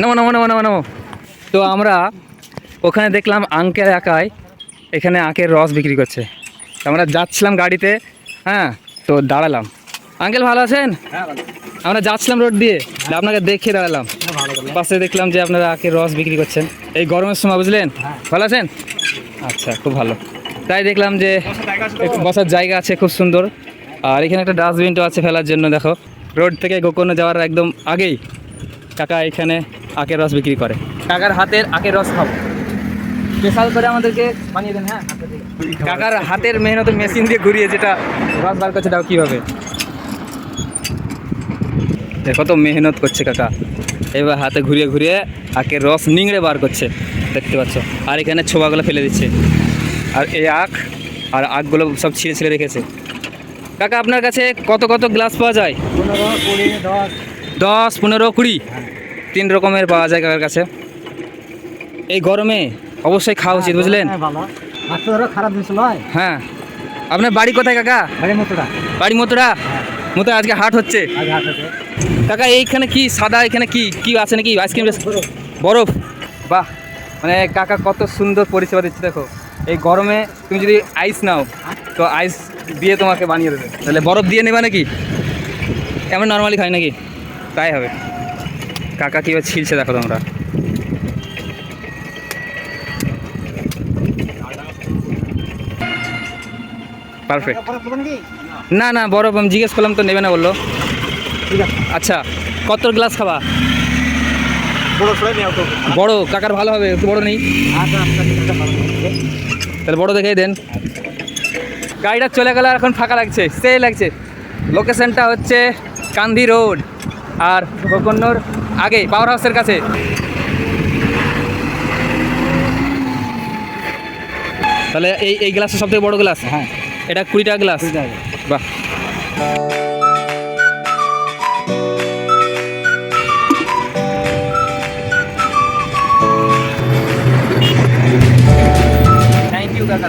নমো নমো নমো নমো নমো। তো আমরা ওখানে দেখলাম আঙ্কেল একাই এখানে আখের রস বিক্রি করছে। আমরা যাচ্ছিলাম গাড়িতে হ্যাঁ তো দাঁড়ালাম। আঙ্কেল ভালো আছেন? আমরা যাচ্ছিলাম রোড দিয়ে দিয়ে আপনাকে দেখে দাঁড়ালাম। পাশে দেখলাম যে আপনারা আখের রস বিক্রি করছেন। এই গরমের সময় বুঝলেন? ভালো আছেন? আচ্ছা খুব ভালো। তাই দেখলাম যে বসার জায়গা আছে খুব সুন্দর। আর এখানে একটা ডাস্টবিনও আছে ফেলার জন্য দেখো। রোড থেকে গোকর্ণ যাওয়ার একদম আগেই। কাকা এখানে আখের রস বিক্রি করে। কাকার হাতের আখের রস খাব। স্পেশাল করে আমাদেরকে বানিয়ে দেন হ্যাঁ? কাকার হাতের মেহনত মেশিন দিয়ে ঘুরিয়ে যেটা রস বার করছে তাও কীভাবে? দেখো তো মেহনত করছে কাকা। এবার হাতে ঘুরিয়ে ঘুরিয়ে আখের রস নিংড়ে বার করছে দেখতে পাচ্ছ? আর এখানে ছোবাগুলো ফেলে দিচ্ছে। আর এই আখ আর আখগুলো সব ছিঁড়ে ছিঁড়ে রেখেছে। কাকা আপনার কাছে কত কত গ্লাস পাওয়া যায়? পনেরো কুড়ি দশ। দশ পনেরো কুড়ি? তিন রকমের পাওয়া যায় কাকার কাছে। এই গরমে অবশ্যই খাওয়া উচিত বুঝলেন? হ্যাঁ, খারাপ জিনিস নয়। হ্যাঁ। আপনার বাড়ি কোথায় কাকা? বাড়ি মতোটা বাড়ি মতুরা মতো আজকে হাট হচ্ছে। কাকা এইখানে কি সাদা এখানে কি কি আছে নাকি আইসক্রিম বরফ। বাহ! মানে কাকা কত সুন্দর পরিষেবা দিচ্ছে দেখো। এই গরমে তুমি যদি আইস নাও তো আইস দিয়ে তোমাকে বানিয়ে দেবে। তাহলে বরফ দিয়ে নেবা নাকি? এমন নর্মালি খাই নাকি? তাই হবে। কাকা কীভাবে ছিলছে দেখো তোমরা। পারফেক্ট না না আমি জিজ্ঞেস করলাম তো নেবে না বলল। আচ্ছা কত গ্লাস খাবা? বড় বড় কাকার ভালো হবে, একটু বড় নেই। তাহলে বড় দেখেই দেন। গাড়িটা চলে গেলে এখন ফাঁকা লাগছে সে লাগছে। লোকেশনটা হচ্ছে কান্দি রোড আর গোকর্ণর আগে পাওয়ার হাউসের কাছে। তাহলে এই এই গ্লাসটা সব থেকে বড় গ্লাস হ্যাঁ। এটা কুড়ি টাকা গ্লাস বাহ। থ্যাংক ইউ কাকা।